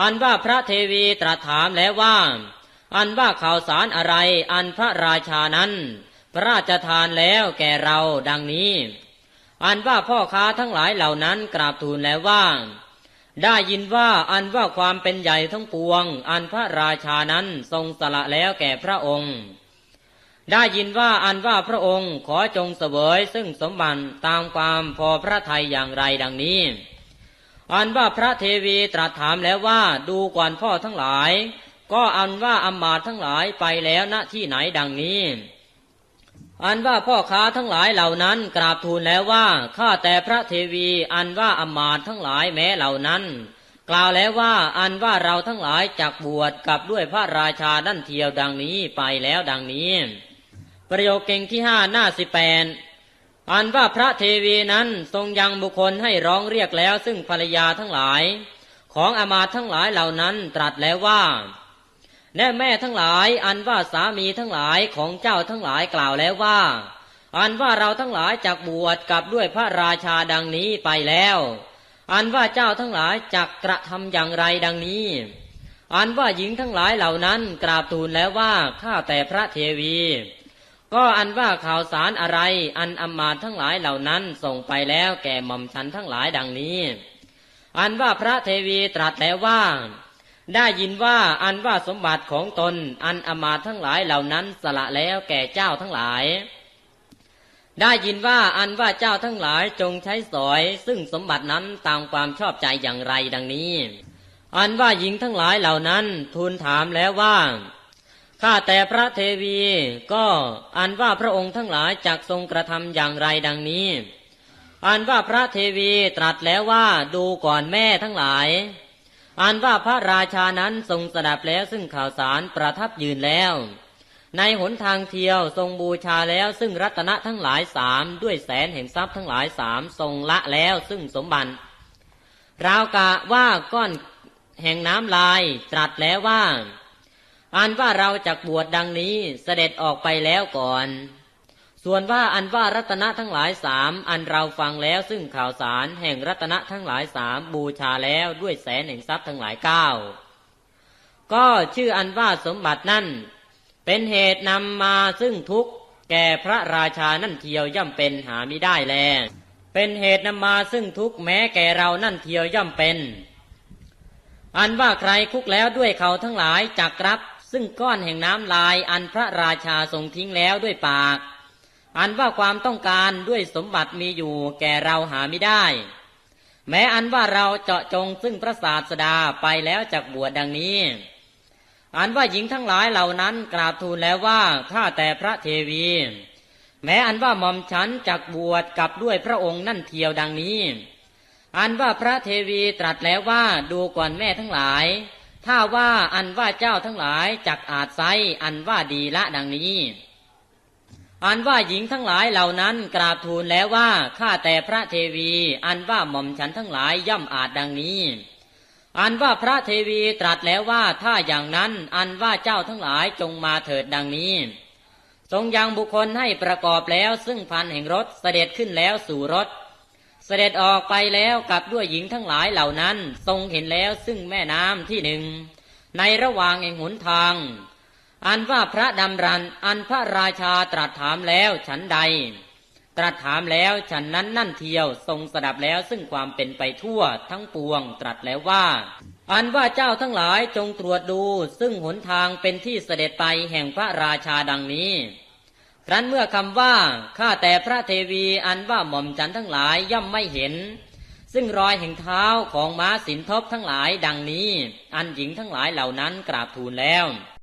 อันว่าพระเทวีตรัสถามแล้วว่า อันว่าข่าวสารอะไร อันพระราชานั้น พระราชทานแล้วแก่เราดังนี้ อันว่าพ่อค้าทั้งหลายเหล่านั้นกราบทูลแล้วว่า ได้ยินว่าอันว่าความเป็นใหญ่ทั้งปวง อันพระราชานั้นทรงสละแล้วแก่พระองค์ ได้ยินว่าอันว่าพระองค์ขอจงเสวยซึ่งสมบัติตามความพอพระทัยอย่างไรดังนี้ อันว่าพระเทวีตรัสถามแล้วว่าดูก่อนพ่อทั้งหลาย ก็อันว่าอำมาทั้งหลายไปแล้วณที่ไหนดังนี้ อันว่าพ่อค้าทั้งหลายเหล่านั้นกราบทูลแล้วว่าข้าแต่พระเทวีอันว่าอำมาทั้งหลายแม้เหล่านั้น กล่าวแล้วว่าอันว่าเราทั้งหลายจักบวชกับด้วยพระราชาดั้นเทียวดังนี้ไปแล้วดังนี้ ประโยคเก่งที่ห้าหน้าสิบแปด อันว่าพระเทวีนั้นทรงยังบุคคลให้ร้องเรียกแล้ว ซึ่งภรรยาทั้งหลาย ของอมาตทั้งหลายเหล่านั้นตรัสแล้วว่าแน่แม่ทั้งหลาย อันว่าสามีทั้งหลายของเจ้าทั้งหลายกล่าวแล้วว่า อันว่าเราทั้งหลายจักบวชกับด้วยพระราชาดังนี้ไปแล้ว อันว่าเจ้าทั้งหลายจักกระทำอย่างไรดังนี้ อันว่าหญิงทั้งหลายเหล่านั้นกราบทูลแล้วว่าข้าแต่พระเทวี ก็อันว่าข่าวสารอะไร อันอมาตย์ทั้งหลายเหล่านั้นส่งไปแล้วแก่หม่อมฉันทั้งหลายดังนี้ อันว่าพระเทวีตรัสแล้วว่า ได้ยินว่าอันว่าสมบัติของตน อันอมาตย์ทั้งหลายเหล่านั้นสละแล้วแก่เจ้าทั้งหลาย ได้ยินว่าอันว่าเจ้าทั้งหลายจงใช้สอย ซึ่งสมบัตินั้นตามความชอบใจอย่างไรดังนี้ อันว่าหญิงทั้งหลายเหล่านั้นทูลถามแล้วว่า ข้าแต่พระเทวีก็อันว่าพระองค์ทั้งหลายจักทรงกระทำอย่างไรดังนี้ อันว่าพระเทวีตรัสแล้วว่าดูก่อนแม่ทั้งหลาย อันว่าพระราชานั้นทรงสดับแล้วซึ่งข่าวสารประทับยืนแล้ว ในหนทางเที่ยวทรงบูชาแล้วซึ่งรัตนะทั้งหลายสามด้วยแสนแห่งทรัพย์ทั้งหลายสามทรงละแล้วซึ่งสมบัติราวกะว่าก้อนแห่งน้ำลายตรัสแล้วว่า อันว่าเราจักบวชดังนี้เสด็จออกไปแล้วก่อน ส่วนว่าอันว่ารัตนะทั้งหลายสามอันเราฟังแล้วซึ่งข่าวสารแห่งรัตนะทั้งหลายสามบูชาแล้วด้วยแสนแห่งทรัพย์ทั้งหลายเก้าก็ชื่ออันว่าสมบัตินั่น เป็นเหตุนำมาซึ่งทุกข์แก่พระราชานั่นเทียวย่อมเป็นหาไม่ได้แล เป็นเหตุนำมาซึ่งทุกข์แม้แก่เรานั่นเทียวย่อมเป็น อันว่าใครคุกแล้วด้วยเขาทั้งหลายจักรับ ซึ่งก้อนแห่งน้ำลายอันพระราชาทรงทิ้งแล้วด้วยปาก อันว่าความต้องการด้วยสมบัติมีอยู่แก่เราหาไม่ได้ แม้อันว่าเราเจาะจงซึ่งพระศาสดาไปแล้วจากบวชดังนี้ อันว่าหญิงทั้งหลายเหล่านั้นกราบทูลแล้วว่าข้าแต่พระเทวี แม้อันว่าหม่อมฉันจักบวชกับด้วยพระองค์นั่นเทียวดังนี้ อันว่าพระเทวีตรัสแล้วว่าดูก่อนแม่ทั้งหลาย ถ้าว่าอันว่าเจ้าทั้งหลายจักอาจไซอันว่าดีละดังนี้ อันว่าหญิงทั้งหลายเหล่านั้นกราบทูลแล้วว่าข้าแต่พระเทวี อันว่าหม่อมฉันทั้งหลายย่อมอาจดังนี้ อันว่าพระเทวีตรัสแล้วว่าถ้าอย่างนั้น อันว่าเจ้าทั้งหลายจงมาเถิดดังนี้ ทรงยังบุคคลให้ประกอบแล้วซึ่งพันแห่งรถเสด็จขึ้นแล้วสู่รถ เสด็จออกไปแล้วกับด้วยหญิงทั้งหลายเหล่านั้น ทรงเห็นแล้วซึ่งแม่น้ำที่หนึ่ง ในระหว่างแห่งหนทาง อันว่าพระดำรัน อันพระราชาตรัสถามแล้วฉันใด ตรัสถามแล้วฉันนั้นนั่นเทียวทรงสดับแล้วซึ่งความเป็นไปทั่วทั้งปวงตรัสแล้วว่า อันว่าเจ้าทั้งหลายจงตรวจดู ซึ่งหนทางเป็นที่เสด็จไปแห่งพระราชาดังนี้ ครั้นเมื่อคำว่า ข้าแต่พระเทวีอันว่าหม่อมฉันทั้งหลายย่อมไม่เห็น ซึ่งรอยแห่งเท้าของม้าสินทบทั้งหลายดังนี้ อันหญิงทั้งหลายเหล่านั้นกราบทูลแล้ว